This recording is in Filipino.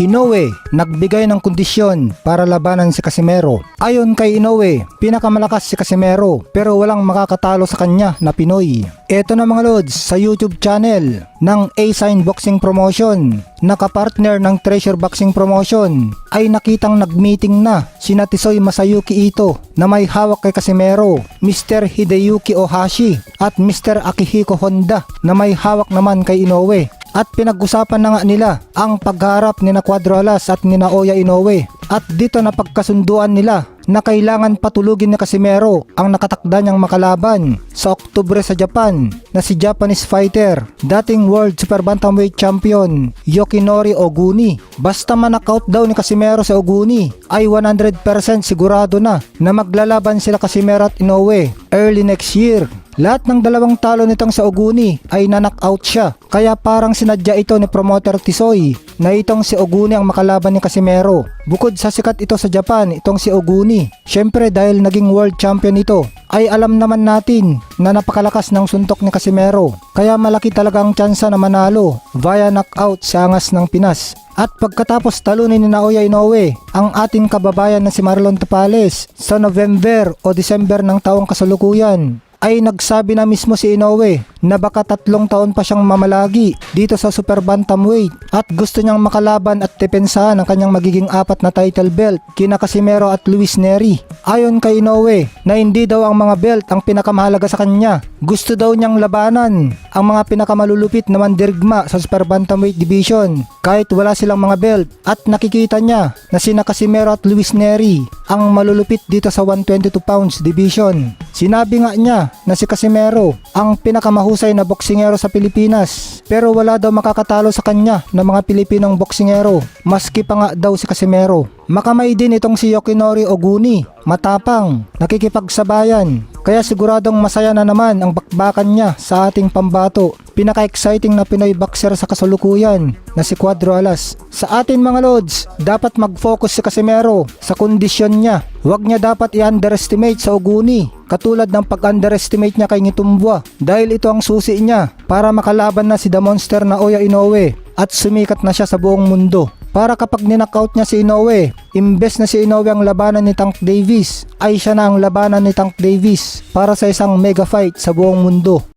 Inoue, nagbigay ng kondisyon para labanan si Casimero. Ayon kay Inoue, pinakamalakas si Casimero pero walang makakatalo sa kanya na Pinoy. Ito na mga lods sa YouTube channel ng A-Sign Boxing Promotion. Nakapartner ng Treasure Boxing Promotion ay nakitang nagmeeting na sina Tisoy Masayuki Ito na may hawak kay Casimero, Mr. Hideyuki Ohashi at Mr. Akihiko Honda na may hawak naman kay Inoue at pinag-usapan na nga nila ang pagharap ni na Cuadro Alas at ni na Oya Inoue at dito na pagkasunduan nila na kailangan patulugin ni Casimero ang nakatakda niyang makalaban sa Oktubre sa Japan na si Japanese fighter, dating World Super Bantamweight Champion Yokinori Oguni. Basta man-knockout daw ni Casimero sa Oguni ay 100% sigurado na na maglalaban sila Casimero at Inoue early next year. Lahat ng dalawang talo nitong sa Oguni ay na-knockout siya. Kaya parang sinadya ito ni promoter Tisoy na itong si Oguni ang makalaban ni Casimero. Bukod sa sikat ito sa Japan, itong si Oguni. Syempre dahil naging world champion ito, ay alam naman natin na napakalakas ng suntok ni Casimero. Kaya malaki talaga ang tsansa na manalo via knockout sa angas ng Pinas. At pagkatapos talunin ni Naoya Inoue ang ating kababayan na si Marlon Tapales sa November o December ng taong kasalukuyan ay nagsabi na mismo si Inoue na baka tatlong taon pa siyang mamalagi dito sa Super Bantamweight at gusto niyang makalaban at depensahan ang kanyang magiging apat na title belt kina Casimero at Luis Neri. Ayon kay Inoue na hindi daw ang mga belt ang pinakamahalaga sa kanya. Gusto daw niyang labanan ang mga pinakamalulupit na mandirigma sa Super Bantamweight Division kahit wala silang mga belt at nakikita niya na sina Casimero at Luis Neri ang malulupit dito sa 122 pounds division. Sinabi nga niya na si Casimero ang pinakamahusay na boksingero sa Pilipinas. Pero wala daw makakatalo sa kanya ng mga Pilipinong boksingero. Maski pa nga daw si Casimero. Makamay din itong si Yokinori Oguni, matapang, nakikipagsabayan, kaya siguradong masaya na naman ang bakbakan niya sa ating pambato. Pinaka-exciting na Pinoy boxer sa kasulukuyan na si Cuadro Alas. Sa atin mga lods, dapat mag-focus si Casimero sa kondisyon niya. Huwag niya dapat i-underestimate sa Oguni katulad ng pag-underestimate niya kay Ngitumbwa dahil ito ang susi niya para makalaban na si The Monster na Oya Inoue at sumikat na siya sa buong mundo. Para kapag ninakaut niya si Inoue, imbes na si Inoue ang labanan ni Tank Davis, ay siya na ang labanan ni Tank Davis para sa isang mega fight sa buong mundo.